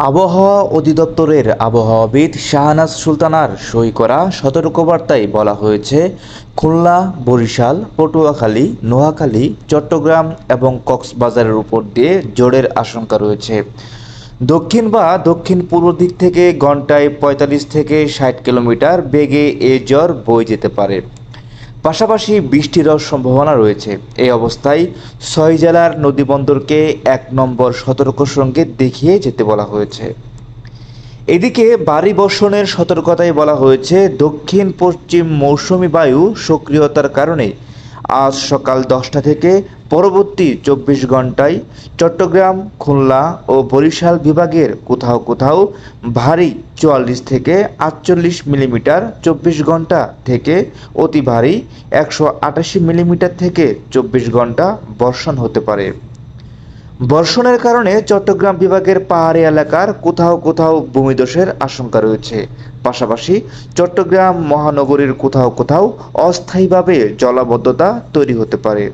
আবহাওয়া অধিদপ্তরের আবহাওয়াবিদ শাহনাজ সুলতানার সই করা সতর্কবার্তায় বলা হয়েছে, খুলনা, বরিশাল, পটুয়াখালী, নোয়াখালী, চট্টগ্রাম এবং কক্সবাজারের উপর দিয়ে জোরের আশঙ্কা রয়েছে। দক্ষিণ বা দক্ষিণ পূর্ব দিক থেকে ঘন্টায় পঁয়তাল্লিশ থেকে ষাট কিলোমিটার বেগে এ জ্বর বয়ে যেতে পারে। পাশাপাশি বৃষ্টিরও সম্ভাবনা রয়েছে। এই অবস্থায় ছয় জেলার নদীবন্দরকে এক নম্বর সতর্ক সঙ্গে দেখিয়ে যেতে বলা হয়েছে। এদিকে ভারী বর্ষণের সতর্কতায় বলা হয়েছে, দক্ষিণ পশ্চিম মৌসুমি বায়ু সক্রিয়তার কারণে আজ সকাল দশটা থেকে পরবর্তী চব্বিশ ঘন্টায় চট্টগ্রাম, খুলনা ও বরিশাল বিভাগের কোথাও কোথাও ভারী চুয়াল্লিশ থেকে আটচল্লিশ মিলিমিটার চব্বিশ ঘণ্টা থেকে অতি ভারী একশো আটাশি মিলিমিটার থেকে চব্বিশ ঘণ্টা বর্ষণ হতে পারে। বর্ষণের কারণে চট্টগ্রাম বিভাগের পাহাড়ি এলাকার কোথাও কোথাও ভূমিধসের আশঙ্কা রয়েছে। পাশাপাশি চট্টগ্রাম মহানগরীর কোথাও কোথাও অস্থায়ীভাবে জলাবদ্ধতা তৈরি হতে পারে।